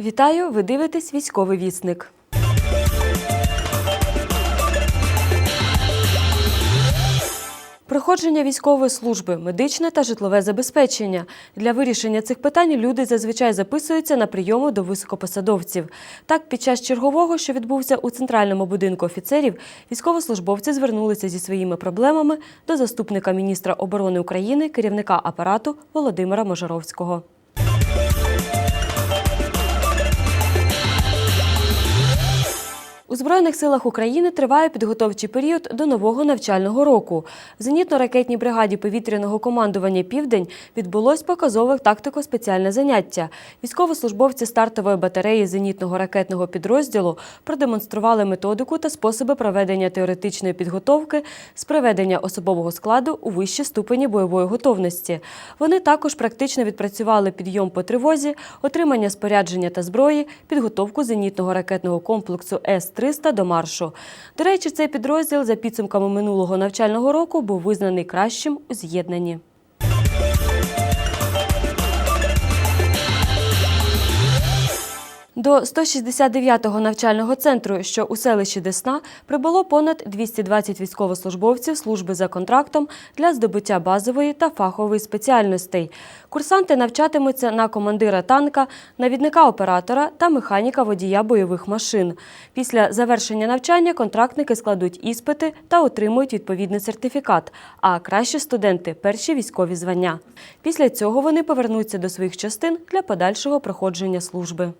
Вітаю! Ви дивитесь військовий вісник. Проходження військової служби, медичне та житлове забезпечення. Для вирішення цих питань люди зазвичай записуються на прийоми до високопосадовців. Так, під час чергового, що відбувся у центральному будинку офіцерів, військовослужбовці звернулися зі своїми проблемами до заступника міністра оборони України, керівника апарату Володимира Можаровського. У Збройних силах України триває підготовчий період до нового навчального року. В зенітно-ракетній бригаді повітряного командування Південь відбулось показове тактико-спеціальне заняття. Військовослужбовці стартової батареї зенітного ракетного підрозділу продемонстрували методику та способи проведення теоретичної підготовки з приведення особового складу у вищі ступені бойової готовності. Вони також практично відпрацювали підйом по тривозі, отримання спорядження та зброї, підготовку зенітного ракетного комплексу С-300 до маршу. До речі, цей підрозділ за підсумками минулого навчального року був визнаний кращим у з'єднанні. До 169-го навчального центру, що у селищі Десна, прибуло понад 220 військовослужбовців служби за контрактом для здобуття базової та фахової спеціальностей. Курсанти навчатимуться на командира танка, навідника оператора та механіка водія бойових машин. Після завершення навчання контрактники складуть іспити та отримують відповідний сертифікат. А кращі студенти перші військові звання. Після цього вони повернуться до своїх частин для подальшого проходження служби.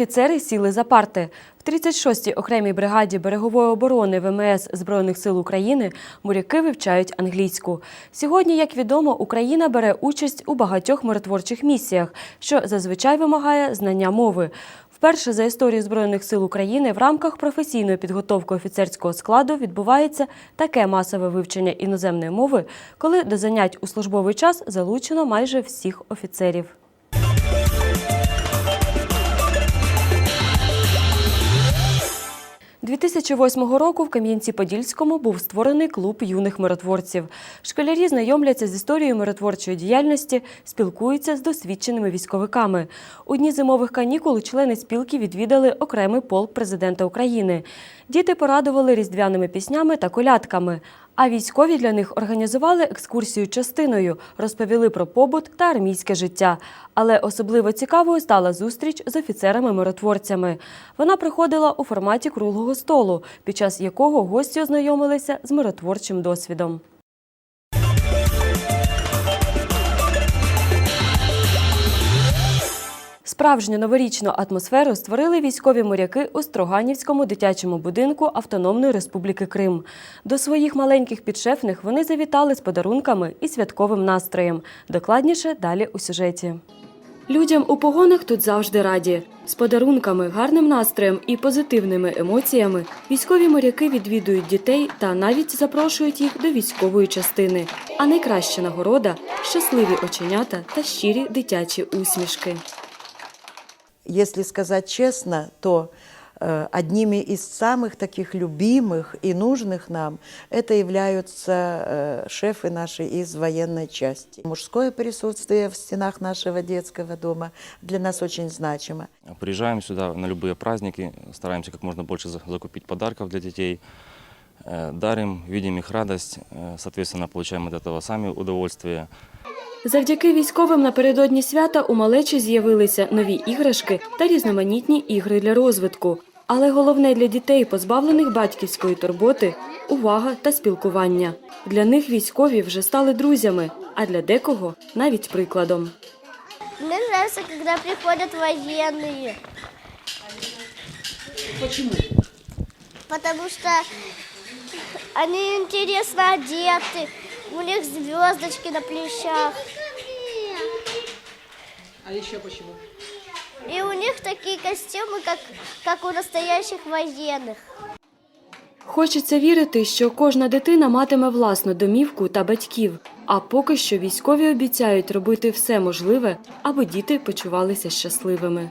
Офіцери сіли за парти. В 36-й окремій бригаді берегової оборони ВМС Збройних сил України моряки вивчають англійську. Сьогодні, як відомо, Україна бере участь у багатьох миротворчих місіях, що зазвичай вимагає знання мови. Вперше за історію Збройних сил України в рамках професійної підготовки офіцерського складу відбувається таке масове вивчення іноземної мови, коли до занять у службовий час залучено майже всіх офіцерів. – 2008 року в Кам'янці-Подільському був створений клуб юних миротворців. Школярі знайомляться з історією миротворчої діяльності, спілкуються з досвідченими військовиками. У дні зимових канікул члени спілки відвідали окремий полк президента України. Діти порадували різдвяними піснями та колядками. А військові для них організували екскурсію частиною, розповіли про побут та армійське життя. Але особливо цікавою стала зустріч з офіцерами-миротворцями. Вона проходила у форматі круглого столу, під час якого гості ознайомилися з миротворчим досвідом. Справжню новорічну атмосферу створили військові моряки у Строганівському дитячому будинку Автономної Республіки Крим. До своїх маленьких підшефних вони завітали з подарунками і святковим настроєм. Докладніше далі у сюжеті. Людям у погонах тут завжди раді. З подарунками, гарним настроєм і позитивними емоціями військові моряки відвідують дітей та навіть запрошують їх до військової частини. А найкраща нагорода щасливі оченята та щирі дитячі усмішки Если сказать честно, то э, одними из самых таких любимых и нужных нам это являются э, шефы наши из военной части. Мужское присутствие в стенах нашего детского дома для нас очень значимо. Приезжаем сюда на любые праздники, стараемся как можно больше за- закупить подарков для детей, э, дарим, видим их радость, э, соответственно, получаем от этого сами удовольствие. Завдяки військовим напередодні свята у малечі з'явилися нові іграшки та різноманітні ігри для розвитку. Але головне для дітей, позбавлених батьківської турботи увага та спілкування. Для них військові вже стали друзями, а для декого навіть прикладом. Мне нравится, когда приходят военные. Почему? Потому что они интересно одеты, у них звездочки на плечах. А еще почему? И у них такие костюмы, как, как у настоящих военных. Хочеться вірити, що кожна дитина матиме власну домівку та батьків. А поки що військові обіцяють робити все можливе, аби діти почувалися щасливими.